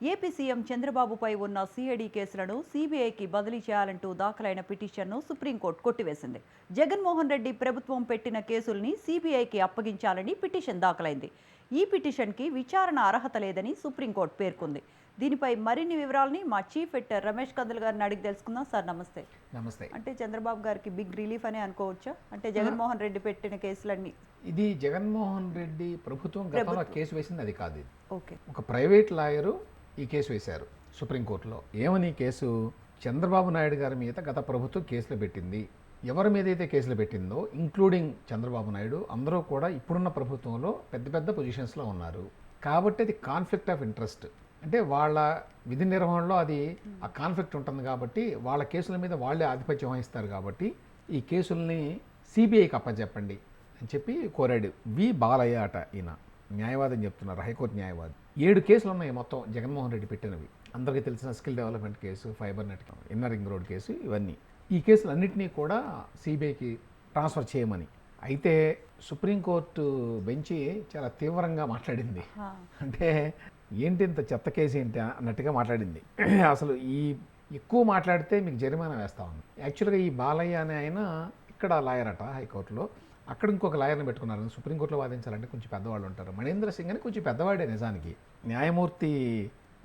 AP CM చంద్రబాబుపై ఉన్న CID కేసులను సీబీఐకి బదిలీ చేయాలంటూ దాఖలైన పిటిషన్ను సుప్రీంకోర్టు కొట్టివేసింది. జగన్మోహన్ రెడ్డి ప్రభుత్వం పెట్టిన కేసుల్ని సీబీఐకి అప్పగించాలని పిటిషన్ దాఖలైంది. ఈ పిటిషన్కి విచారణ అర్హత లేదని సుప్రీంకోర్టు పేర్కొంది. దీనిపై మరిన్ని వివరాలని మా చీఫ్ ఎడిటర్ రమేష్ కందుల్ గారిని అడిగి తెలుసుకుందాం. సార్ నమస్తే. నమస్తే. అంటే చంద్రబాబు గారికి బిగ్ రిలీఫ్ అనే అనుకోవచ్చా? అంటే జగన్మోహన్ రెడ్డి పెట్టిన కేసులన్నీ. ఇది జగన్మోహన్ రెడ్డి ప్రభుత్వం గతంలో కేసు వేసింది అది కాదు ఓకే. ఒక ప్రైవేట్ లాయరు ఈ కేసు వేశారు సుప్రీంకోర్టులో. ఏమని ఈ కేసు? చంద్రబాబు నాయుడు గారి మీద గత ప్రభుత్వం కేసులు పెట్టింది. ఎవరి మీద అయితే కేసులు పెట్టిందో ఇంక్లూడింగ్ చంద్రబాబు నాయుడు అందరూ కూడా ఇప్పుడున్న ప్రభుత్వంలో పెద్ద పెద్ద పొజిషన్స్లో ఉన్నారు. కాబట్టి అది కాన్ఫ్లిక్ట్ ఆఫ్ ఇంట్రెస్ట్ అంటే వాళ్ళ విధి నిర్వహణలో అది ఆ కాన్ఫ్లిక్ట్ ఉంటుంది కాబట్టి వాళ్ళ కేసుల మీద వాళ్ళే ఆధిపత్యం వహిస్తారు కాబట్టి ఈ కేసుల్ని సిబిఐకి అప్పచెప్పండి అని చెప్పి కోరాడు వి బాలయ్య అట ఈయన. న్యాయవాదం చెప్తున్నారు హైకోర్టు న్యాయవాది. ఏడు కేసులు ఉన్నాయి మొత్తం జగన్మోహన్ రెడ్డి పెట్టినవి. అందరికీ తెలిసిన skill development case fibre net inner ring road case ఇవన్నీ. ఈ కేసులు అన్నింటినీ కూడా సిబిఐకి ట్రాన్స్ఫర్ చేయమని. అయితే సుప్రీంకోర్టు బెంచి చాలా తీవ్రంగా మాట్లాడింది. అంటే ఏంటి ఇంత చెత్త కేసు ఏంటి అన్నట్టుగా మాట్లాడింది. అసలు ఈ ఎక్కువ మాట్లాడితే మీకు జరిమానా వేస్తా ఉంది. యాక్చువల్గా ఈ బాలయ్య అనే ఆయన ఇక్కడ లాయర్ అట హైకోర్టులో. అక్కడ ఇంకొక లాయర్ని పెట్టుకున్నారు. సుప్రీంకోర్టులో వాదించాలంటే కొంచెం పెద్దవాళ్ళు ఉంటారు. మణేంద్ర సింగ్ అని కొంచెం పెద్దవాడే నిజానికి. న్యాయమూర్తి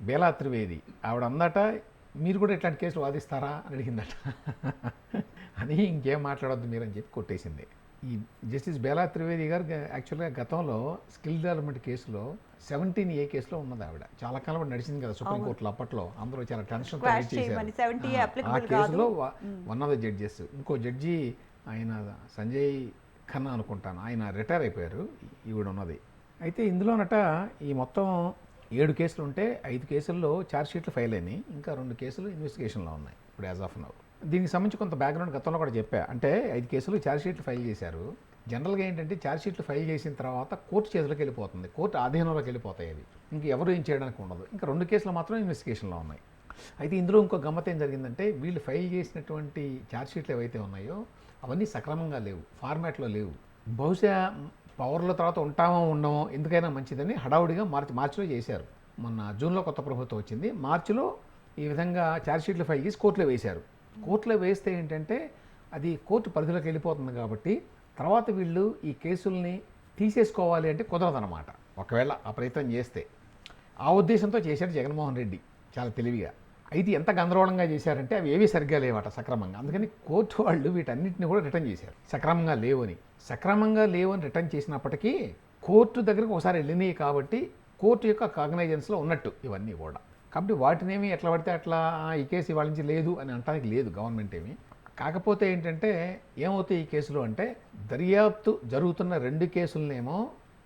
బేలా త్రివేది ఆవిడ అందట మీరు కూడా ఇట్లాంటి కేసులు వాదిస్తారా అని అడిగిందట. అని ఇంకేం మాట్లాడొద్దు మీరు అని చెప్పి కొట్టేసింది. ఈ జస్టిస్ బేలా త్రివేది గారు యాక్చువల్గా గతంలో స్కిల్ డెవలప్మెంట్ కేసులో సెవెంటీన్ ఏ కేసులో ఉన్నది ఆవిడ. చాలా కాలం నడిచింది కదా సుప్రీంకోర్టులో అప్పట్లో. అందరూ చాలా టెన్షన్ Quash చేయమని 70 ఆ కేసులో వన్ ఆఫ్ ద జడ్జెస్. ఇంకో జడ్జి ఆయన సంజయ్ ఖన్నా అనుకుంటాను. ఆయన రిటైర్ అయిపోయారు. ఈవిడ ఉన్నది అయితే ఇందులోనట ఈ మొత్తం ఏడు కేసులు ఉంటే ఐదు కేసుల్లో ఛార్జ్ షీట్లు ఫైల్ అయినాయి. ఇంకా రెండు కేసులు ఇన్వెస్టిగేషన్లో ఉన్నాయి. ఇప్పుడు యాజ్ ఆఫ్ నౌ. దీనికి సంబంధించి కొంత బ్యాక్గ్రౌండ్ గతంలో కూడా చెప్పా. అంటే ఐదు కేసులు ఛార్జ్ షీట్లు ఫైల్ చేశారు. జనరల్గా ఏంటంటే ఛార్జ్ షీట్లు ఫైల్ చేసిన తర్వాత కోర్టు చేతులకు వెళ్ళిపోతుంది. కోర్టు ఆధీనంలోకి వెళ్ళిపోతాయి అవి. ఇంక ఎవరు ఏం చేయడానికి ఉండదు. ఇంకా రెండు కేసులు మాత్రం ఇన్వెస్టిగేషన్లో ఉన్నాయి. అయితే ఇందులో ఇంకో గమ్మత్ ఏం జరిగిందంటే వీళ్ళు ఫైల్ చేసినటువంటి ఛార్జ్ షీట్లు ఏవైతే ఉన్నాయో అవన్నీ సక్రమంగా లేవు ఫార్మాట్లో లేవు. బహుశా పవర్ల తర్వాత ఉంటామో ఉండమో ఎందుకైనా మంచిదని హడావుడిగా మార్చి మార్చిలో చేశారు. మొన్న జూన్లో కొత్త ప్రభుత్వం వచ్చింది. మార్చిలో ఈ విధంగా ఛార్జ్షీట్లు ఫైల్ చేసి కోర్టులో వేశారు. కోర్టులో వేస్తే ఏంటంటే అది కోర్టు పరిధిలోకి వెళ్ళిపోతుంది కాబట్టి తర్వాత వీళ్ళు ఈ కేసుల్ని తీసేసుకోవాలి అంటే కుదరదన్నమాట. ఒకవేళ ఆ ప్రయత్నం చేస్తే. ఆ ఉద్దేశంతో చేశాడు జగన్మోహన్ రెడ్డి చాలా తెలివిగా. అయితే ఎంత గందరగోళంగా చేశారంటే అవి ఏవి సరిగ్గా లేవట సక్రమంగా. అందుకని కోర్టు వాళ్ళు వీటన్నిటిని కూడా రిటర్న్ చేశారు. సక్రమంగా లేవని. సక్రమంగా లేవని రిటర్న్ చేసినప్పటికీ కోర్టు దగ్గరకు ఒకసారి వెళ్ళినాయి కాబట్టి కోర్టు యొక్క కాగ్నైజెన్స్లో ఉన్నట్టు ఇవన్నీ కూడా. కాబట్టి వాటినేమి ఎట్లా పడితే అట్లా ఈ కేసు ఇవాళ నుంచి లేదు అని అనడానికి లేదు గవర్నమెంట్ ఏమి. కాకపోతే ఏంటంటే ఏమవుతాయి ఈ కేసులో అంటే దర్యాప్తు జరుగుతున్న రెండు కేసులనేమో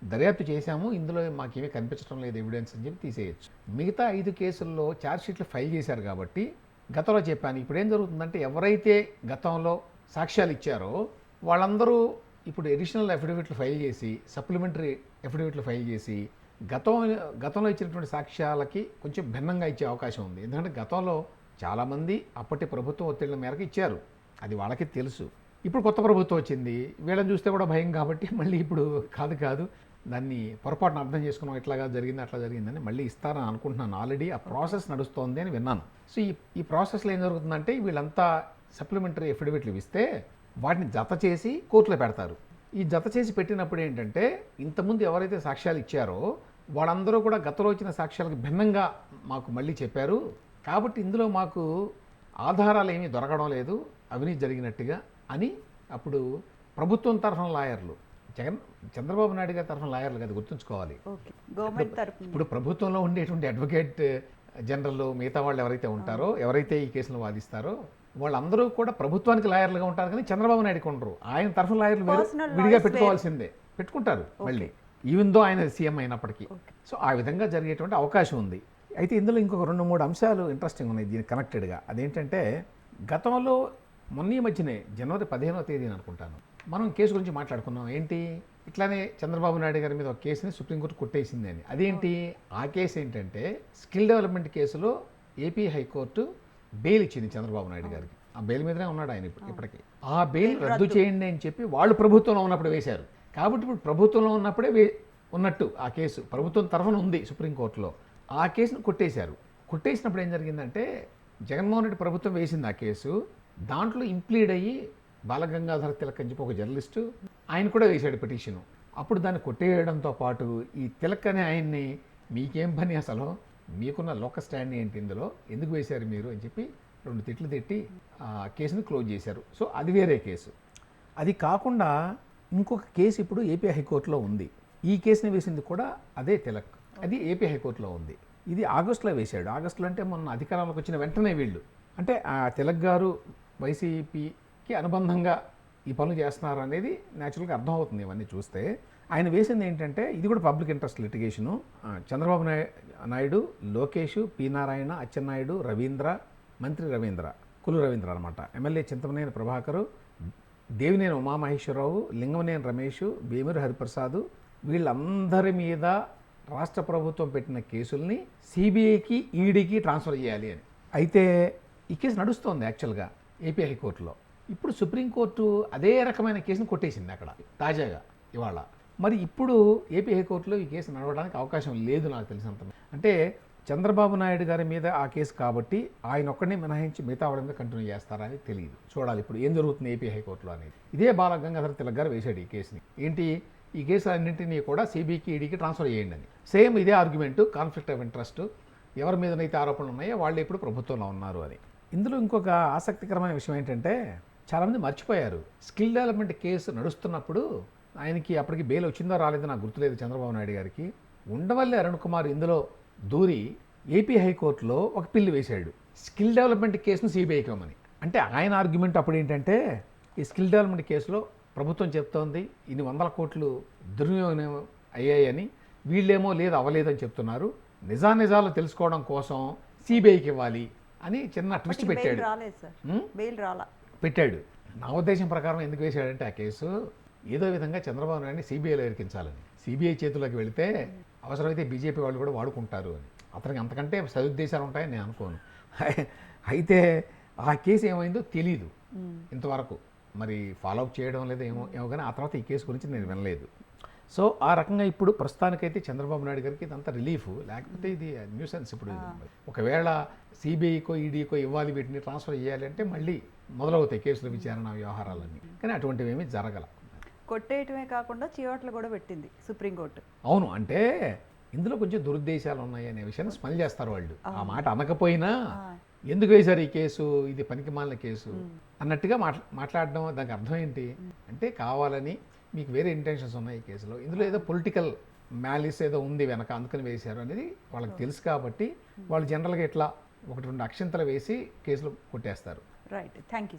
దర్యాప్తు చేశాము ఇందులో మాకేమీ కనిపించడం లేదు ఎవిడెన్స్ అని చెప్పి తీసేయచ్చు. మిగతా ఐదు కేసుల్లో ఛార్జ్షీట్లు ఫైల్ చేశారు కాబట్టి గతంలో చెప్పాను. ఇప్పుడు ఏం జరుగుతుందంటే ఎవరైతే గతంలో సాక్ష్యాలు ఇచ్చారో వాళ్ళందరూ ఇప్పుడు ఎడిషనల్ అఫిడవిట్లు ఫైల్ చేసి సప్లిమెంటరీ అఫిడవిట్లు ఫైల్ చేసి గతం గతంలో ఇచ్చినటువంటి సాక్ష్యాలకి కొంచెం భిన్నంగా ఇచ్చే అవకాశం ఉంది. ఎందుకంటే గతంలో చాలామంది అప్పటి ప్రభుత్వం ఒత్తిళ్ళ మేరకు ఇచ్చారు. అది వాళ్ళకి తెలుసు. ఇప్పుడు కొత్త ప్రభుత్వం వచ్చింది. వీళ్ళని చూస్తే కూడా భయం కాబట్టి మళ్ళీ ఇప్పుడు కాదు కాదు. దాన్ని పొరపాటున అర్థం చేసుకున్నాం ఇట్లాగా జరిగింది అట్లా జరిగిందని మళ్ళీ ఇస్తారని అనుకుంటున్నాను. ఆల్రెడీ ఆ ప్రాసెస్ నడుస్తోంది అని విన్నాను. సో ఈ ఈ ప్రాసెస్లో ఏం జరుగుతుందంటే వీళ్ళంతా సప్లిమెంటరీ ఎఫిడవిట్లు ఇస్తే వాటిని జత చేసి కోర్టులో పెడతారు. ఈ జత చేసి పెట్టినప్పుడు ఏంటంటే ఇంతకుముందు ఎవరైతే సాక్ష్యాలు ఇచ్చారో వాళ్ళందరూ కూడా గతంలో వచ్చిన సాక్ష్యాలకు భిన్నంగా మాకు మళ్ళీ చెప్పారు. కాబట్టి ఇందులో మాకు ఆధారాలు ఏమీ దొరకడం లేదు అవినీతి జరిగినట్టుగా అని అప్పుడు ప్రభుత్వం తరఫున లాయర్లు జగన్ చంద్రబాబు నాయుడు గారి తరఫున లాయర్లు కదా గుర్తుంచుకోవాలి. ఇప్పుడు ప్రభుత్వంలో ఉండేటువంటి అడ్వకేట్ జనరల్ మిగతా వాళ్ళు ఎవరైతే ఉంటారో ఎవరైతే ఈ కేసును వాదిస్తారో వాళ్ళందరూ కూడా ప్రభుత్వానికి లాయర్లుగా ఉంటారు కానీ చంద్రబాబు నాయుడుకి ఉండరు. ఆయన తరఫున లాయర్లు విడిగా పెట్టుకోవాల్సిందే. పెట్టుకుంటారు మళ్ళీ. ఈవెన్ దో ఆయన సీఎం అయినప్పటికీ. సో ఆ విధంగా జరిగేటువంటి అవకాశం ఉంది. అయితే ఇందులో ఇంకొక రెండు మూడు అంశాలు ఇంట్రెస్టింగ్ ఉన్నాయి దీనికి కనెక్టెడ్గా అదేంటంటే గతంలో మొన్న ఈ మధ్యనే జనవరి పదిహేనవ తేదీన అనుకుంటాను. మనం కేసు గురించి మాట్లాడుకున్నాం ఏంటి? ఇట్లానే చంద్రబాబు నాయుడు గారి మీద ఒక కేసుని సుప్రీంకోర్టు కొట్టేసింది అని. అదేంటి? ఆ కేసు ఏంటంటే స్కిల్ డెవలప్మెంట్ కేసులో ఏపీ హైకోర్టు బెయిల్ ఇచ్చింది చంద్రబాబు నాయుడు గారికి. ఆ బెయిల్ మీదనే ఉన్నాడు ఆయన ఇప్పుడు ఇప్పటికి. ఆ బెయిల్ రద్దు చేయండి అని చెప్పి వాళ్ళు ప్రభుత్వంలో ఉన్నప్పుడు వేశారు. కాబట్టి ఇప్పుడు ప్రభుత్వంలో ఉన్నప్పుడే ఉన్నట్టు ఆ కేసు. ప్రభుత్వం తరఫున ఉంది సుప్రీంకోర్టులో. ఆ కేసును కొట్టేశారు. కొట్టేసినప్పుడు ఏం జరిగిందంటే జగన్మోహన్ రెడ్డి ప్రభుత్వం వేసింది ఆ కేసు. దాంట్లో ఇంప్లీడ్ అయ్యి బాలగంగాధర తిలక్ అని చెప్పి ఒక జర్నలిస్టు ఆయన కూడా వేశాడు పిటిషను అప్పుడు దాన్ని కొట్టేయడంతో పాటు ఈ తిలక్ అనే ఆయన్ని మీకేం పని అసలు? మీకున్న లోక స్టాండ్ ఏంటి ఇందులో? ఎందుకు వేశారు మీరు? అని చెప్పి రెండు తిట్లు తిట్టి ఆ కేసుని క్లోజ్ చేశారు. సో అది వేరే కేసు. అది కాకుండా ఇంకొక కేసు ఇప్పుడు ఏపీ హైకోర్టులో ఉంది. ఈ కేసుని వేసింది కూడా అదే తిలక్. అది ఏపీ హైకోర్టులో ఉంది. ఇది ఆగస్టులో వేశాడు. ఆగస్టులో అంటే మొన్న అధికారంలోకి వచ్చిన వెంటనే వీళ్ళు. అంటే ఆ తిలక్ గారు వైసీపీ కి అనుబంధంగా ఈ పనులు చేస్తున్నారు అనేది న్యాచురల్గా అర్థమవుతుంది ఇవన్నీ చూస్తే. ఆయన వేసింది ఏంటంటే ఇది కూడా public interest litigation Chandrababu Naidu Lokesh P Narayana Atchannaidu Ravindra మంత్రి రవీంద్ర కులు రవీంద్ర అనమాట ఎమ్మెల్యే చింతమనేని ప్రభాకరు దేవినేని ఉమామహేశ్వరరావు లింగమనేని రమేష్ భీమూరి హరిప్రసాద్ వీళ్ళందరి మీద రాష్ట్ర ప్రభుత్వం పెట్టిన కేసుల్ని సిబిఐకి ఈడీకి ట్రాన్స్ఫర్ చేయాలి అని. అయితే ఈ కేసు నడుస్తోంది యాక్చువల్గా ఏపీ హైకోర్టులో. ఇప్పుడు సుప్రీంకోర్టు అదే రకమైన కేసును కొట్టేసింది అక్కడ తాజాగా ఇవాళ. మరి ఇప్పుడు ఏపీ హైకోర్టులో ఈ కేసు నడవడానికి అవకాశం లేదు నాకు తెలిసినంత అంటే చంద్రబాబు నాయుడు గారి మీద ఆ కేసు కాబట్టి ఆయన ఒక్కడిని మినహాయించి మిగతా వాళ్ళ మీద కంటిన్యూ చేస్తారని తెలియదు. చూడాలి ఇప్పుడు ఏం జరుగుతుంది ఏపీ హైకోర్టులో అనేది. ఇదే బాలగంగాధర తిలక్ గారు వేశాడు ఈ కేసుని. ఏంటి? ఈ కేసు అన్నింటినీ కూడా సిబిఐకి ఈడీకి ట్రాన్స్ఫర్ చేయండి అని. సేమ్ ఇదే ఆర్గ్యుమెంట్ కాన్ఫ్లిక్ట్ ఆఫ్ ఇంట్రెస్ట్. ఎవరి మీదనైతే ఆరోపణలు ఉన్నాయో వాళ్ళు ఇప్పుడు ప్రభుత్వంలో ఉన్నారు అని. ఇందులో ఇంకొక ఆసక్తికరమైన విషయం ఏంటంటే చాలామంది మర్చిపోయారు. స్కిల్ డెవలప్మెంట్ కేసు నడుస్తున్నప్పుడు ఆయనకి అప్పటికి బెయిల్ వచ్చిందో రాలేదో నాకు గుర్తులేదు చంద్రబాబు నాయుడు గారికి. ఉండవల్లి అరుణ్ కుమార్ ఇందులో దూరి ఏపీ హైకోర్టులో ఒక పిల్లు వేశాడు. స్కిల్ డెవలప్మెంట్ కేసును సిబిఐకి ఇవ్వమని అంటే ఆయన ఆర్గ్యుమెంట్ అప్పుడు ఏంటంటే ఈ స్కిల్ డెవలప్మెంట్ కేసులో ప్రభుత్వం చెప్తోంది ఇన్ని వందల కోట్లు దుర్వినియోగం అయ్యాయని వీళ్ళేమో లేదు అవ్వలేదని చెప్తున్నారు. నిజానిజాలు తెలుసుకోవడం కోసం సిబిఐకి ఇవ్వాలి అని చిన్న ట్విస్ట్ పెట్టాడు? బెయిల్ రాలా. పెట్టాడు. నా ఉద్దేశం ప్రకారం ఎందుకు వేశాడంటే ఆ కేసు ఏదో విధంగా చంద్రబాబు నాయుడిని సిబిఐలో ఇరికించాలని. సిబిఐ చేతుల్లోకి వెళితే అవసరమైతే బీజేపీ వాళ్ళు కూడా వాడుకుంటారు అని. అతనికి అంతకంటే సదుద్దేశాలు ఉంటాయని నేను అనుకోను. అయితే ఆ కేసు ఏమైందో తెలీదు. ఇంతవరకు మరి ఫాలో అప్ చేయడం లేదా ఏమో ఏమో కానీ ఆ తర్వాత ఈ కేసు గురించి నేను వినలేదు. సో ఆ రకంగా ఇప్పుడు ప్రస్తుతానికైతే చంద్రబాబు నాయుడు గారికి ఇదంతా రిలీఫ్ లేకపోతే ఇది న్యూసెన్స్ ఇప్పుడు. ఒకవేళ సిబిఐకో ఈడీకో ఇవ్వాలి వీటిని ట్రాన్స్ఫర్ చేయాలి అంటే మళ్ళీ మొదలవుతాయి కేసుల విచారణ వ్యవహారాలన్నీ. కానీ అటువంటివి ఏమీ జరగల. కొట్టేయటమే కాకుండా చీవట్లు కూడా పెట్టింది సుప్రీంకోర్టు. అవును అంటే ఇందులో కొంచెం దురుద్దేశాలు ఉన్నాయి అనే విషయాన్ని స్మెల్ చేస్తారు వాళ్ళు. ఆ మాట అనకపోయినా ఎందుకు వేశారు ఈ కేసు? ఇది పనికి మాలిన కేసు. అన్నట్టుగా మాట్లా మాట్లాడడం దానికి అర్థం ఏంటి? అంటే కావాలని మీకు వేరే ఇంటెన్షన్స్ ఉన్నాయి ఈ కేసులో. ఇందులో ఏదో పొలిటికల్ మ్యాలిస్ ఏదో ఉంది వెనక అందుకని వేశారు అనేది వాళ్ళకి తెలుసు కాబట్టి వాళ్ళు జనరల్గా ఇట్లా ఒకటి రెండు అక్షంతలు వేసి కేసులు కొట్టేస్తారు. right. Thank you